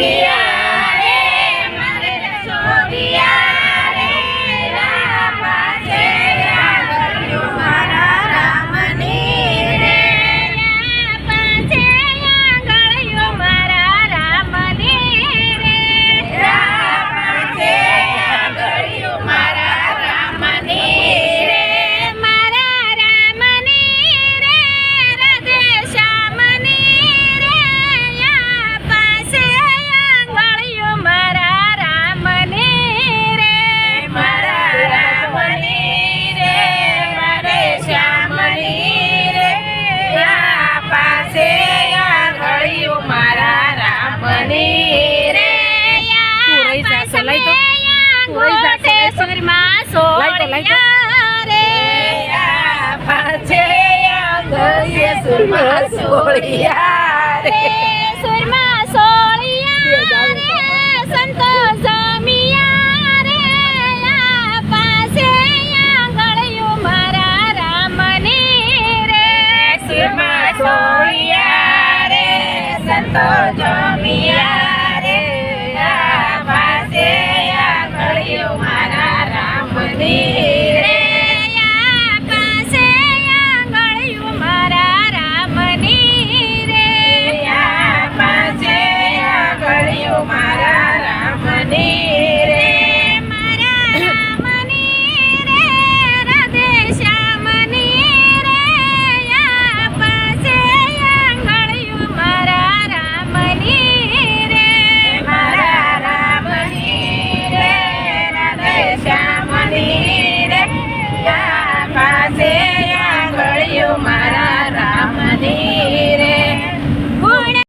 Yeah. તો લઈ તો. તું રહી જા, તો લઈ તો. લઈ તો, લઈ તો. આ પાસે આંગળીએ સુરમાં સોળિયા રે સુરમાં સોળિયા રે સંતો જમિયા રે આ પાસે આંગળિયું મારા રામની રે સુરમાં સોળિયા રે સંતો જમિયા રામની